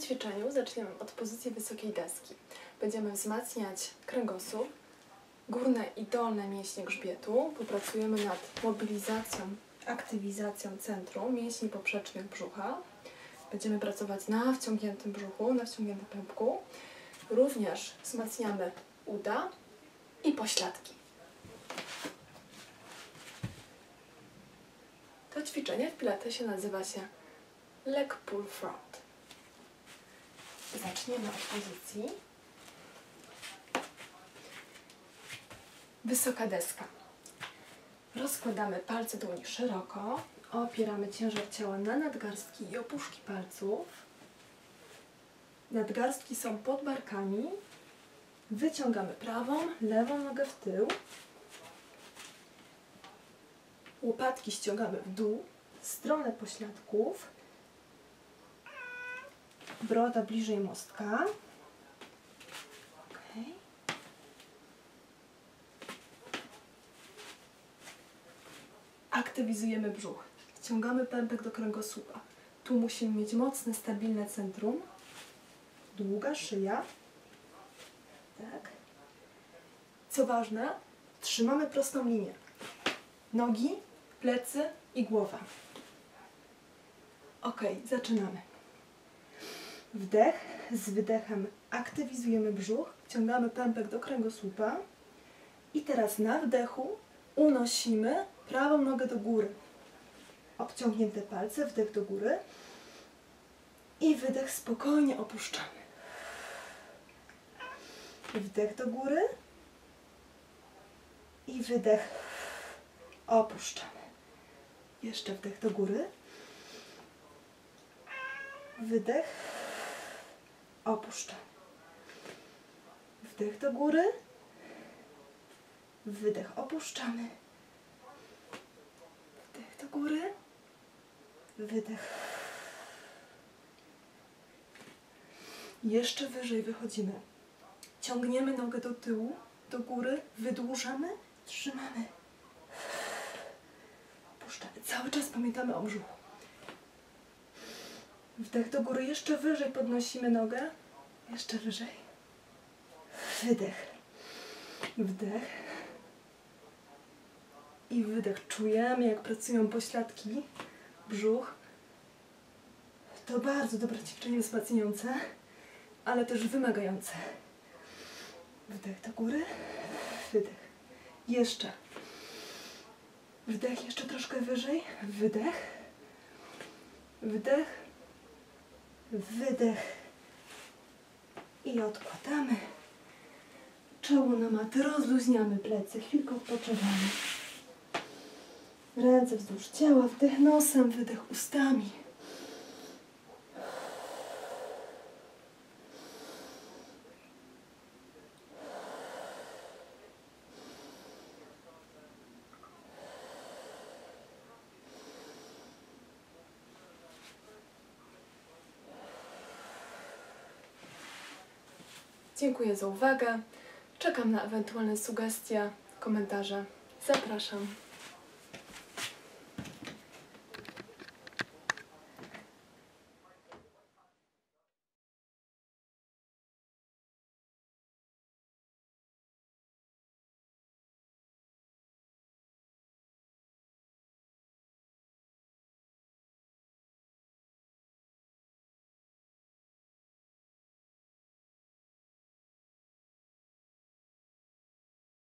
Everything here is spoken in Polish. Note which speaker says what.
Speaker 1: tym ćwiczeniu zaczniemy od pozycji wysokiej deski. Będziemy wzmacniać kręgosłup, górne i dolne mięśnie grzbietu. Popracujemy nad mobilizacją, aktywizacją centrum mięśni poprzecznych brzucha. Będziemy pracować na wciągniętym brzuchu, na wciągniętym pępku. Również wzmacniamy uda i pośladki. To ćwiczenie w pilatesie nazywa się leg pull front. Zaczniemy od pozycji. Wysoka deska. Rozkładamy palce dłoni szeroko. Opieramy ciężar ciała na nadgarstki i opuszki palców. Nadgarstki są pod barkami. Wyciągamy prawą, lewą nogę w tył. Łopatki ściągamy w dół, stronę pośladków. Broda bliżej mostka. Okay. Aktywizujemy brzuch. Wciągamy pępek do kręgosłupa. Tu musimy mieć mocne, stabilne centrum. Długa szyja. Tak. Co ważne, trzymamy prostą linię. Nogi, plecy i głowa. Ok, zaczynamy. Wdech, z wydechem aktywizujemy brzuch, wciągamy pępek do kręgosłupa i teraz na wdechu unosimy prawą nogę do góry. Obciągnięte palce, wdech do góry i wydech spokojnie opuszczamy. Wdech do góry i wydech opuszczamy. Jeszcze wdech do góry. Wydech. Opuszczamy. Wdech do góry. Wydech opuszczamy. Wdech do góry. Wydech. Jeszcze wyżej wychodzimy. Ciągniemy nogę do tyłu, do góry, wydłużamy, trzymamy. Opuszczamy. Cały czas pamiętamy o brzuchu. Wdech do góry, jeszcze wyżej podnosimy nogę. Jeszcze wyżej. Wydech. Wdech. I wydech. Czujemy, jak pracują pośladki, brzuch. To bardzo dobre ćwiczenie wzmacniające, ale też wymagające. Wdech do góry. Wydech. Jeszcze. Wdech jeszcze troszkę wyżej. Wydech. Wdech. Wydech. I odkładamy. Czoło na matę. Rozluźniamy plecy. Chwilkę odpoczywamy. Ręce wzdłuż ciała. Wdech nosem, wydech ustami. Dziękuję za uwagę. Czekam na ewentualne sugestie, komentarze. Zapraszam.